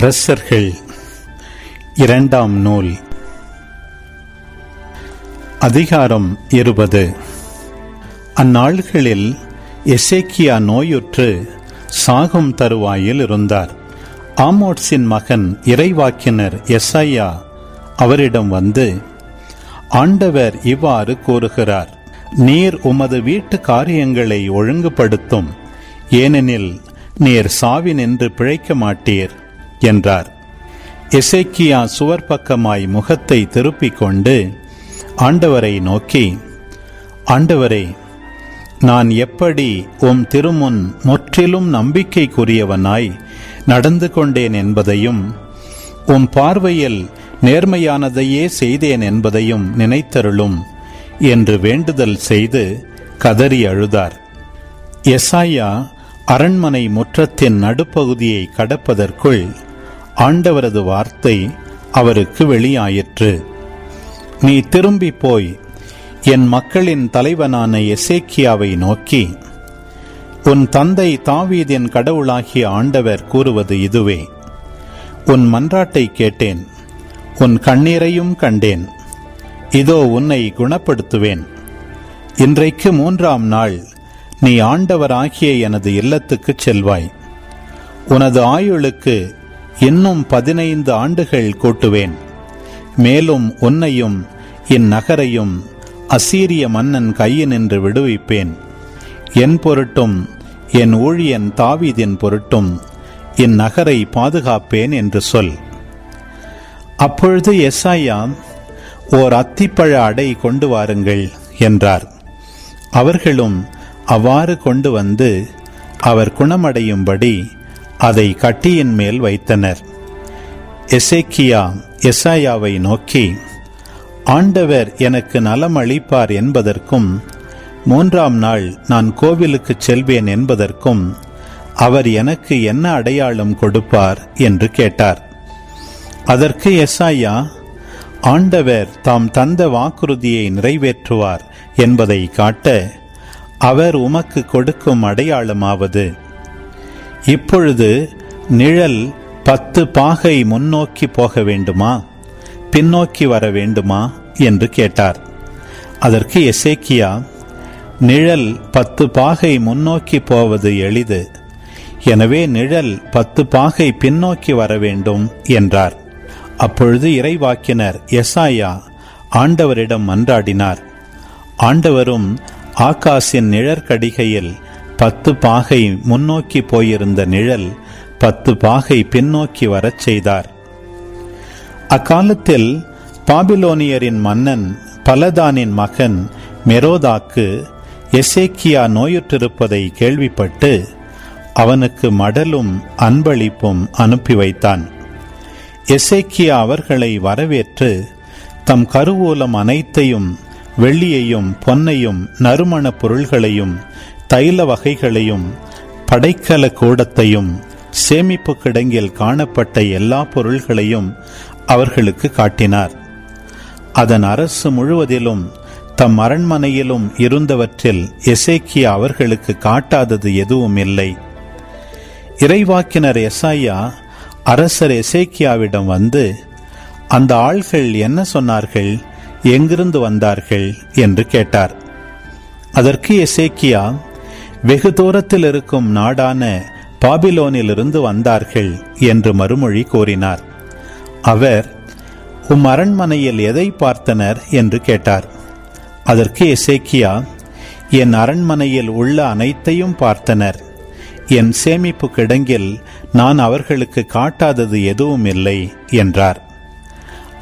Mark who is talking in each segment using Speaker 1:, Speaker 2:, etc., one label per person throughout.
Speaker 1: அரசர்கள் இரண்டாம் நூல். அதிகாரம் இருபது. அந்நாள்களில் எசேக்கியா நோயுற்று சாகும் தருவாயில் இருந்தார். ஆமோட்ஸின் மகன் இறைவாக்கினர் எஸ்ஐயா அவரிடம் வந்து ஆண்டவர் இவ்வாறு கூறுகிறார் நீர் உமது வீட்டு காரியங்களை ஒழுங்குபடுத்தும். ஏனெனில் நீர் சாவினின்று பிழைக்க மாட்டீர். என்றார். எசேக்கியா சுவர் பக்கமாய் முகத்தை திருப்பிக் கொண்டு ஆண்டவரை நோக்கி ஆண்டவரே நான் எப்படி உம் திருமுன் முற்றிலும் நம்பிக்கைக்குரியவனாய் நடந்து கொண்டேன் என்பதையும் உம் பார்வையில் நேர்மையானதையே செய்தேன் என்பதையும் நினைத்தருளும் என்று வேண்டுதல் செய்து கதறி அழுதார். எசாயா அரண்மனை முற்றத்தின் நடுப்பகுதியை கடப்பதற்குள் ஆண்டவரது வார்த்தை அவருக்கு வெளியாயிற்று. நீ திரும்பி போய் என் மக்களின் தலைவனான எசேக்கியாவை நோக்கி உன் தந்தை தாவீதின் கடவுளாகிய ஆண்டவர் கூறுவது இதுவே. உன் மன்றாட்டை கேட்டேன் உன் கண்ணீரையும் கண்டேன். இதோ உன்னை குணப்படுத்துவேன். இன்றைக்கு மூன்றாம் நாள் நீ ஆண்டவராகிய எனது இல்லத்துக்குச் செல்வாய். உனது ஆயுளுக்கு இன்னும் பதினைந்து ஆண்டுகள் கூட்டுவேன். மேலும் உன்னையும் இந்நகரையும் அசீரிய மன்னன் கையினின்று விடுவிப்பேன். என் பொருட்டும் என் ஊழியன் தாவீதின் பொருட்டும் இந்நகரை பாதுகாப்பேன் என்று சொல். அப்பொழுது எஸ்ஐயா ஓர் அத்திப்பழ அடை கொண்டு வாருங்கள் என்றார். அவர்களும் அவ்வாறு கொண்டு வந்து அவர் குணமடையும்படி அதை கட்டியின் மேல் வைத்தனர். எசேக்கியா எசாயாவை நோக்கி ஆண்டவர் எனக்கு நலம் அளிப்பார் என்பதற்கும் மூன்றாம் நாள் நான் கோவிலுக்கு செல்வேன் என்பதற்கும் அவர் எனக்கு என்ன அடையாளம் கொடுப்பார்? என்று கேட்டார். அதற்கு எஸ்ஐயா ஆண்டவர் தாம் தந்த வாக்குறுதியை நிறைவேற்றுவார் என்பதை காட்ட அவர் உமக்கு கொடுக்கும் அடையாளமாவது இப்பொழுது நிழல் பத்து பாகை முன்னோக்கி போக வேண்டுமா? பின்னோக்கி வர வேண்டுமா? என்று கேட்டார். அதற்கு எசேக்கியா நிழல் பத்து பாகை முன்னோக்கி போவது எளிது. எனவே நிழல் பத்து பாகை பின்னோக்கி வர வேண்டும் என்றார். அப்பொழுது இறைவாக்கினர் எசாயா ஆண்டவரிடம் மன்றாடினார். ஆண்டவரும் ஆகாசின் நிழற்கடிகையில் பத்து பாகை முன்னோக்கி போயிருந்த நிழல் பத்து பாகை பின்னோக்கி வரச் செய்தார். அக்காலத்தில் பாபிலோனியரின் மன்னன் பலதானின் மகன் மெரோதாக்கு எசேக்கியா நோயுற்றிருப்பதை கேள்விப்பட்டு அவனுக்கு மடலும் அன்பளிப்பும் அனுப்பி வைத்தான். எசேக்கியா அவர்களை வரவேற்று தம் கருவூலம் அனைத்தையும் வெள்ளியையும் பொன்னையும் நறுமணப் பொருள்களையும் தைல வகைகளையும் படைக்கல கூடத்தையும் சேமிப்பு கிடங்கில் காணப்பட்ட எல்லா பொருள்களையும் அவர்களுக்கு காட்டினார். அதன் அரசு முழுவதிலும் தம் அரண்மனையிலும் இருந்தவற்றில் எசேக்கியா அவர்களுக்கு காட்டாதது எதுவும் இல்லை. இறைவாக்கினர் எசாயா அரசர் எசேக்கியாவிடம் வந்து அந்த ஆள்கள் என்ன சொன்னார்கள்? எங்கிருந்து வந்தார்கள்? என்று கேட்டார். அதற்கு எசேக்கியா வெகு தூரத்தில் இருக்கும் நாடான பாபிலோனிலிருந்து வந்தார்கள் என்று மறுமொழி கூறினார். அவர் உம் அரண்மனையில் எதை பார்த்தனர்? என்று கேட்டார். அதற்கு எசேக்கியா என் அரண்மனையில் உள்ள அனைத்தையும் பார்த்தனர். என் சேமிப்பு கிடங்கில் நான் அவர்களுக்கு காட்டாதது எதுவும் இல்லை என்றார்.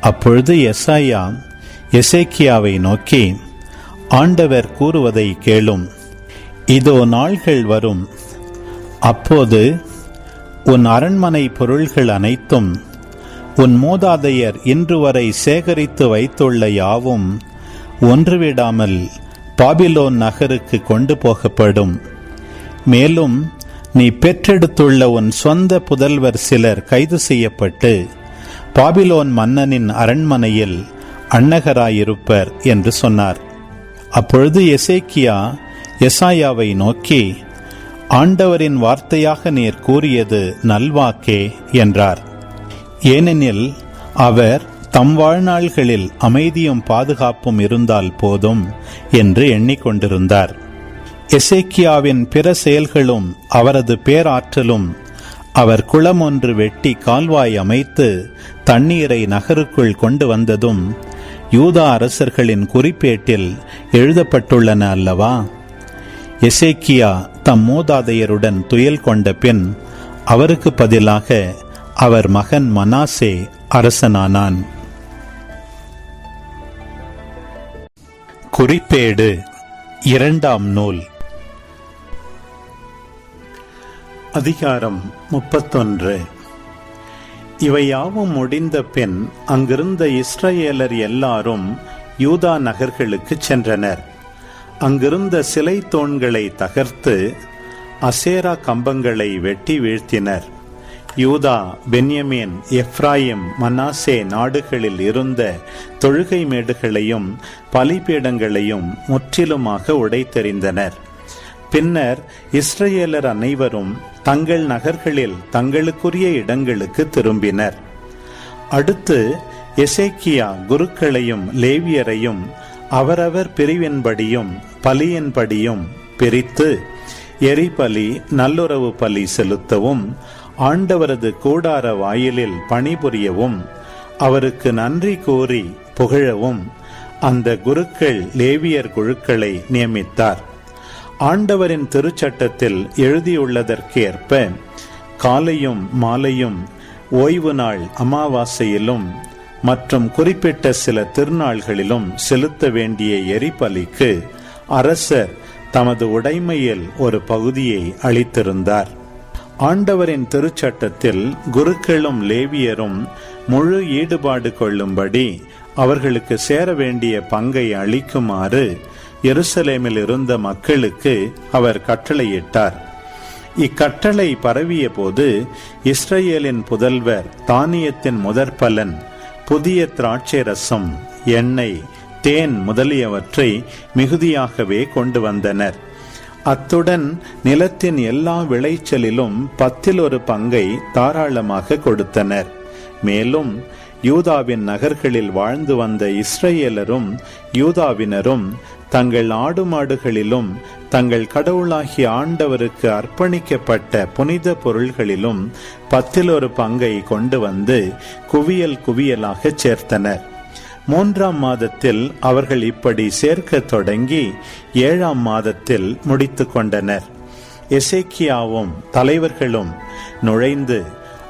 Speaker 1: அப்பொழுது எஸ்ஐயா எசேக்கியாவை நோக்கி ஆண்டவர் கூறுவதை கேளும். இதோ நாள்கள் வரும். அப்போது உன் அரண்மனை பொருள்கள் அனைத்தும் உன் மூதாதையர் இன்று வரை சேகரித்து வைத்துள்ள யாவும் ஒன்றுவிடாமல் பாபிலோன் நகருக்கு கொண்டு போகப்படும். மேலும் நீ பெற்றெடுத்துள்ள உன் சொந்த புதல்வர் சிலர் கைது செய்யப்பட்டு பாபிலோன் மன்னனின் அரண்மனையில் அன்னகராயிருப்பர் என்று சொன்னார். அப்பொழுது எசேக்கியா எசாயாவை நோக்கி ஆண்டவரின் வார்த்தையாக நீர் கூறியது நல்வாக்கே என்றார். ஏனெனில் அவர் தம் வாழ்நாள்களில் அமைதியும் பாதுகாப்பும் இருந்தால் போதும் என்று எண்ணிக்கொண்டிருந்தார். எசேக்கியாவின் பிற செயல்களும் அவரது பேராற்றலும் அவர் குளம் ஒன்று வெட்டி கால்வாய் அமைத்து தண்ணீரை நகருக்குள் கொண்டு வந்ததும் யூதா அரசர்களின் குறிப்பேட்டில் எழுதப்பட்டுள்ளன அல்லவா? எசேக்கியா தம் மூதாதையருடன் துயல் கொண்ட பின் அவருக்கு பதிலாக அவர் மகன் மனாசே அரசனானான். குறிப்பேடு இரண்டாம் நூல். அதிகாரம் முப்பத்தொன்று. இவையாவும் முடிந்த பின் அங்கிருந்த இஸ்ரேலர் எல்லாரும் யூதா நகர்களுக்கு சென்றனர். அங்கிருந்த சிலை தூண்களை தகர்த்து அசேரா கம்பங்களை வெட்டி வீழ்த்தினர். யூதா பென்யமீன் எஃப்ராயிம் மனாசே நாடுகளில் இருந்த தொழுகை மேடுகளையும் பலிபீடங்களையும் முற்றிலுமாக உடைத்தெறிந்தனர். பின்னர் இஸ்ரேலர் அனைவரும் தங்கள் நகர்களில் தங்களுக்குரிய இடங்களுக்கு திரும்பினர். அடுத்து எசேக்கியா குருக்களையும் லேவியரையும் அவரவர் பிரிவின்படியும் பலியின்படியும் பிரித்து எரிபலி நல்லுறவு பலி செலுத்தவும் ஆண்டவரது கூடார வாயிலில் பணிபுரியவும் அவருக்கு நன்றி கூறி புகழவும் அந்த குருக்கள் லேவியர் குழுக்களை நியமித்தார். ஆண்டவரின் திருச்சட்டத்தில் எழுதியுள்ளதற்கேற்ப காலையும் மாலையும் ஓய்வு நாள் அமாவாசையிலும் மற்றும் குறிப்பிட்ட சில திருநாள்களிலும் செலுத்த வேண்டிய எரிபலிக்கு அரசர் தமது உடைமையில் ஒரு பகுதியை அளித்திருந்தார். ஆண்டவரின் திருச்சட்டத்தில் குருக்களும் லேவியரும் முழு ஈடுபாடு கொள்ளும்படி அவர்களுக்கு சேர வேண்டிய பங்கை அளிக்குமாறு எருசலேமில் இருந்த மக்களுக்கு அவர் கட்டளையிட்டார். இக்கட்டளை பரவிய போது இஸ்ரேலின் புதல்வர் தானியத்தின் முதற்பலன் புதிய திராட்சை ரசம் எண்ணெய் தேன் முதலியவற்றை மிகுதியாகவே கொண்டு வந்தனர். அத்துடன் நிலத்தின் எல்லா விளைச்சலிலும் பத்தில் ஒரு பங்கை தாராளமாக கொடுத்தனர். மேலும் யூதாவின் நகர்களில் வாழ்ந்து வந்த இஸ்ரேலரும் யூதாவினரும் தங்கள் ஆடு மாடுகளிலும் தங்கள் கடவுளாகிய ஆண்டவருக்கு அர்ப்பணிக்கப்பட்ட புனித பொருள்களிலும் பத்தில் ஒரு பங்கை கொண்டு வந்து குவியல் குவியலாக சேர்த்தனர். மூன்றாம் மாதத்தில் அவர்கள் இப்படி சேர்க்க தொடங்கி ஏழாம் மாதத்தில் முடித்து கொண்டனர். எசேக்கியாவும் தலைவர்களும் நுழைந்து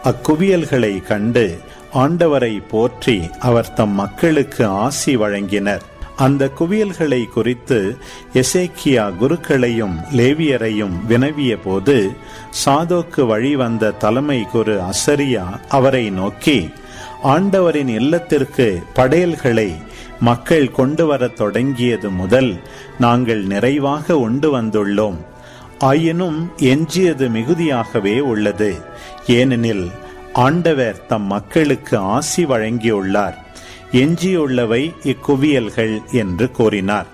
Speaker 1: அக்குவியல்களை கண்டு ஆண்டவரை போற்றி அவர் தம் மக்களுக்கு ஆசி வழங்கினர். அந்த குவியல்களை குறித்து எசேக்கியா குருக்களையும் லேவியரையும் வினவிய போது சாதோக்கு வழி வந்த தலைமை குரு அசரியா அவரை நோக்கி ஆண்டவரின் இல்லத்திற்கு படையல்களை மக்கள் கொண்டு வரத் தொடங்கியது முதல் நாங்கள் நிறைவாக உண்டு வந்துள்ளோம். ஆயினும் எஞ்சியது மிகுதியாகவே உள்ளது. ஏனெனில் ஆண்டவர் தம் மக்களுக்கு ஆசி வழங்கியுள்ளார். எஞ்சியுள்ளவை இக்குவியல்கள் என்று கூறினார்.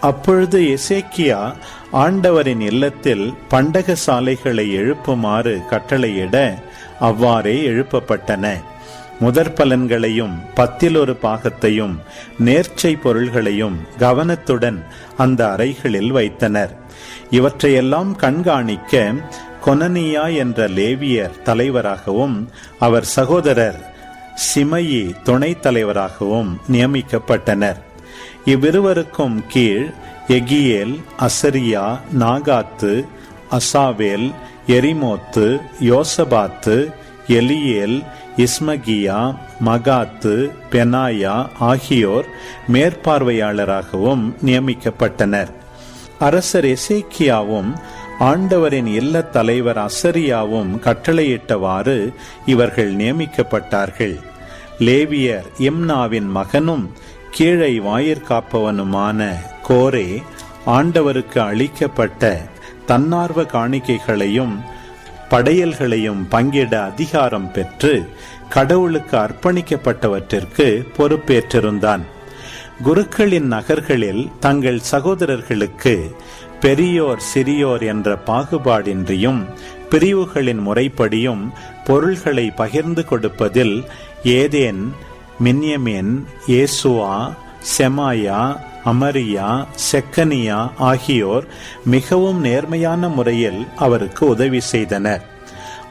Speaker 1: அப்பொழுது எசேக்கியா ஆண்டவரின் இல்லத்தில் பண்டக சாலைகளை எழுப்புமாறு கட்டளையிட அவ்வாறே எழுப்பப்பட்டன. முதற் பலன்களையும் பத்தில் ஒரு பாகத்தையும் நேர்ச்சை பொருள்களையும் கவனத்துடன் அந்த அறைகளில் வைத்தனர். இவற்றையெல்லாம் கண்காணிக்க கொனனியா என்ற லேவியர் தலைவராகவும் அவர் சகோதரர் சிமையி துணைத் தலைவராகவும் நியமிக்கப்பட்டனர். இவ்விருவருக்கும் கீழ் எகியேல் அசரியா நாகாத்து அசாவேல் எரிமோத்து யோசபாத்து எலியேல் இஸ்மகியா மகாத்து பெனாயா ஆகியோர் மேற்பார்வையாளராகவும் நியமிக்கப்பட்டனர். அரசர் எசேக்கியாவும் ஆண்டவரின் இல்ல தலைவர் அசரியாவும் கட்டளையிட்டவாறு இவர்கள் நியமிக்கப்பட்டார்கள். லேவியர் இம்னாவின் மகனும் கீழை வாயிற்காப்பவனுமான கோரே ஆண்டவருக்கு அளிக்கப்பட்ட தன்னார்வ காணிக்கைகளையும் படையல்களையும் பங்கிட அதிகாரம் பெற்று கடவுளுக்கு அர்ப்பணிக்கப்பட்டவற்றிற்கு பொறுப்பேற்றிருந்தான். குருக்களின் நகர்களில் தங்கள் சகோதரர்களுக்கு பெரியோர் சிறியோர் என்ற பாகுபாடின்றியும் பிரிவுகளின் முறைப்படியும் பொருள்களை பகிர்ந்து கொடுப்பதில் ஏதேன் மின்யமேன் ஏசுவா செமாயா அமரியா செக்கனியா ஆகியோர் மிகவும் நேர்மையான முறையில் அவருக்கு உதவி செய்தனர்.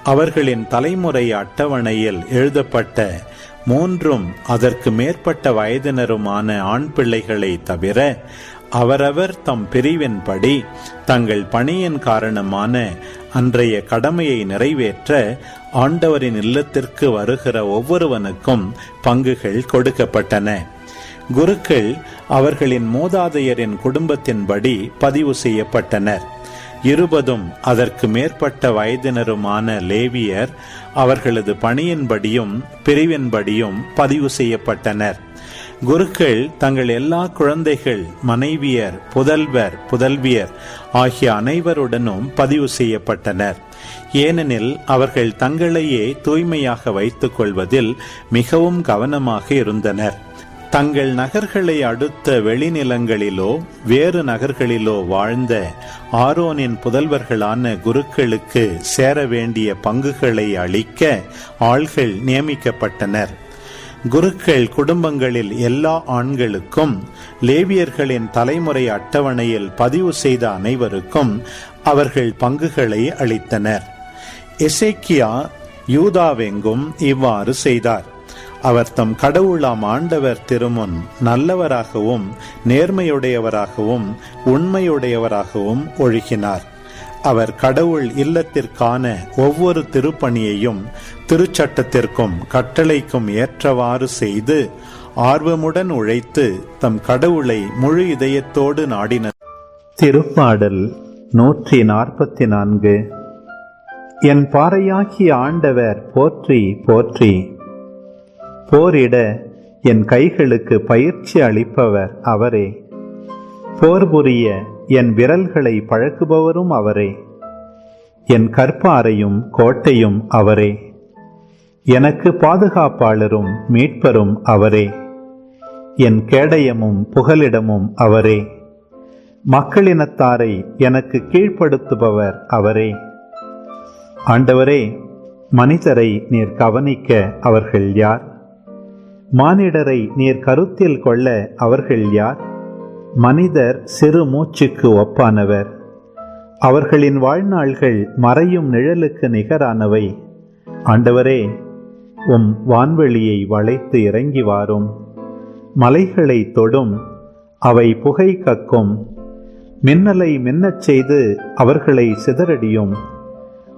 Speaker 1: அவர்களின் தலைமுறை அட்டவணையில் எழுதப்பட்ட மூன்றும் அதற்கு மேற்பட்ட வயதினருமான ஆண் பிள்ளைகளை தவிர அவரவர் தம் பிரிவின்படி தங்கள் பணியின் காரணமான அன்றைய கடமையை நிறைவேற்ற ஆண்டவரின் இல்லத்திற்கு வருகிற ஒவ்வொருவனுக்கும் பங்குகள் கொடுக்கப்பட்டன. குருக்கள் அவர்களின் மூதாதையரின் குடும்பத்தின்படி பதிவு செய்யப்பட்டனர். இருபதும் அதற்கு மேற்பட்ட வயதினருமான லேவியர் அவர்களது பணியின்படியும் பிரிவின்படியும் பதிவு செய்யப்பட்டனர். குருக்கள் தங்கள் எல்லா குழந்தைகள் மனைவியர் புதல்வர் புதல்வியர் ஆகிய அனைவருடனும் பதிவு செய்யப்பட்டனர். ஏனெனில் அவர்கள் தங்களையே தூய்மையாக வைத்துக் கொள்வதில் மிகவும் கவனமாக இருந்தனர். தங்கள் நகர்களை அடுத்த வெளிநிலங்களிலோ வேறு நகர்களிலோ வாழ்ந்த ஆரோனின் புதல்வர்களான குருக்களுக்கு சேர வேண்டிய பங்குகளை அளிக்க ஆள்கள் நியமிக்கப்பட்டனர். குருக்கள் குடும்பங்களில் எல்லா ஆண்களுக்கும் லேவியர்களின் தலைமுறை அட்டவணையில் பதிவு செய்த அனைவருக்கும் அவர்கள் பங்குகளை அளித்தனர். எசேக்கியா யூதாவெங்கும் இவ்வாறு செய்தார். அவர் தம் கடவுளாம் ஆண்டவர் திருமுன் நல்லவராகவும் நேர்மையுடையவராகவும் உண்மையுடையவராகவும் ஒழுகினார். அவர் கடவுள் இல்லத்திற்கான ஒவ்வொரு திருப்பணியையும் திருச்சட்டத்திற்கும் கட்டளைக்கும் ஏற்றவாறு செய்து ஆர்வமுடன் உழைத்து தம் கடவுளை முழு இதயத்தோடு நாடின திருப்பாடல் நூற்றி நாற்பத்தி நான்கு. என் பாறையாகிய ஆண்டவர் போற்றி போற்றி. போரிட என் கைகளுக்கு பயிற்சி அளிப்பவர் அவரே. போர் புரிய என் விரல்களை பழக்குபவரும் அவரே. என் கற்பாரையும் கோட்டையும் அவரே. எனக்கு பாதுகாப்பாளரும் மீட்பரும் அவரே. என் கேடயமும் புகலிடமும் அவரே. மக்களினத்தாரை எனக்கு கீழ்ப்படுத்துபவர் அவரே. ஆண்டவரே மனிதரை நீர் கவனிக்க அவர்கள் யார்? மானிடரை நீர் கருத்தில் கொள்ள அவர்கள் யார்? மனிதர் சிறு மூச்சுக்கு ஒப்பானவர். அவர்களின் வாழ்நாள்கள் மறையும் நிழலுக்கு நிகரானவை. ஆண்டவரே உம் வான்வெளியை வளைத்து இறங்கி வாரும். மலைகளை தொடும் அவை புகை கக்கும். மின்னலை மின்னச் செய்து அவர்களை சிதறடியும்.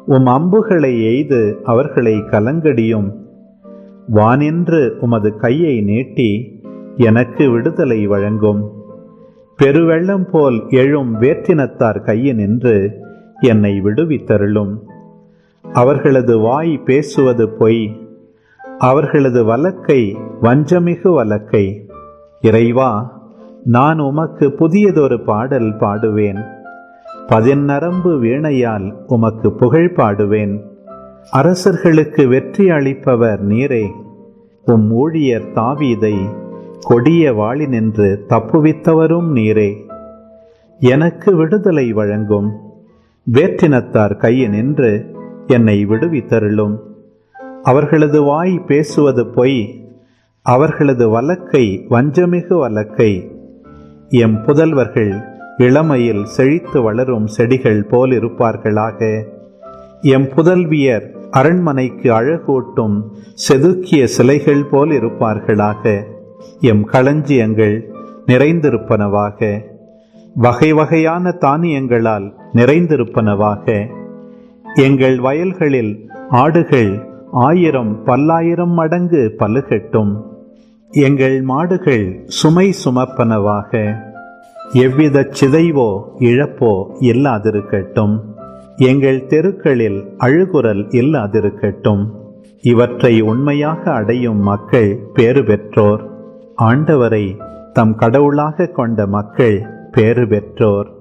Speaker 1: உம் அம்புகளை எய்து அவர்களை கலங்கடியும். வானின்று உமது கையை நீட்டி எனக்கு விடுதலை வழங்கும். பெருவெள்ளம் போல் எழும் வேற்றினத்தார் நின்று என்னை விடுவித்தருளும். அவர்களது வாய் பேசுவது பொய். அவர்களது வழக்கை வஞ்சமிகு வழக்கை இறைவா நான் உமக்கு புதியதொரு பாடல் பாடுவேன். பதிநரம்பு வீணையால் உமக்கு புகழ் பாடுவேன். அரசர்களுக்கு வெற்றி அளிப்பவர் நீரே. உம் ஊழியர் தாவீதை கொடிய வாளி நின்று தப்புவித்தவரும் நீரே. எனக்கு விடுதலை வழங்கும். வேற்றினத்தார் கையினின்று என்னை விடுவித்தருளும். அவர்களது வாய் பேசுவது பொய். அவர்களது வழக்கை வஞ்சமிகு வழக்கை எம் புதல்வர்கள் இளமையில் செழித்து வளரும் செடிகள் போல் இருப்பார்களாக எம் புதல்வியர் அரண்மனைக்கு அழகூட்டும் செதுக்கிய சிலைகள் போல் இருப்பார்களாக எம் களஞ்சியங்கள் நிறைந்திருப்பனவாக. வகை வகையான தானியங்களால் நிறைந்திருப்பனவாக. எங்கள் வயல்களில் ஆடுகள் ஆயிரம் பல்லாயிரம் மடங்கு பலுகட்டும். எங்கள் மாடுகள் சுமை சுமப்பனவாக. எவ்வித சிதைவோ இழப்போ இல்லாதிருக்கட்டும். எங்கள் தெருக்களில் அழுகுரல் இல்லாதிருக்கட்டும். இவற்றை உண்மையாக அடையும் மக்கள் பேறு பெற்றோர். ஆண்டவரை தம் கடவுளாக கொண்ட மக்கள் பேறு பெற்றோர்.